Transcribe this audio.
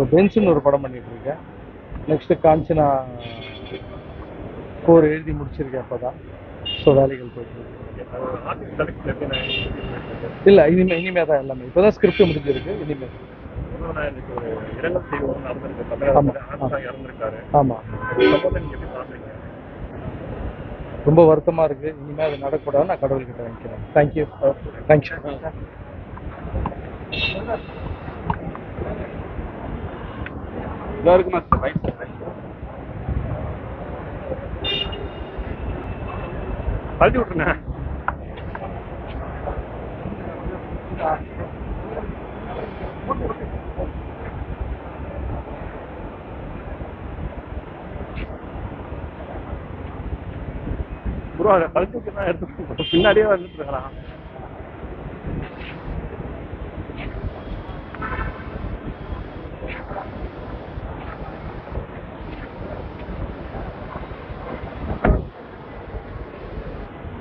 இப்போ பென்ஸ்னு ஒரு படம் பண்ணிட்டு இருக்கேன் நெக்ஸ்ட் காஞ்சனா போர் எழுதி முடிச்சிருக்கேன் அப்போதான் ஸோ வேலைகள் போயிட்டு இல்ல இல்லை இனிமே இனிமே தான் எல்லாமே. இப்போ தான் ஸ்கிரிப்ட் முடிஞ்சிருக்கு இனிமேல் ஆமா. ரொம்ப வருத்தமா இருக்கு. இனிமேல் அது நடக்கக்கூடாது நான் கடவுள்கிட்ட வாங்கிக்கிறேன் தேங்க்யூ தேங்க்யூ இதா இருக்குமா சார் ரைட் கழட்டி விட்டுருங்க ப்ரோ அதை கழட்டி விட்டு தான் எடுத்து பின்னாடியே வந்துட்டு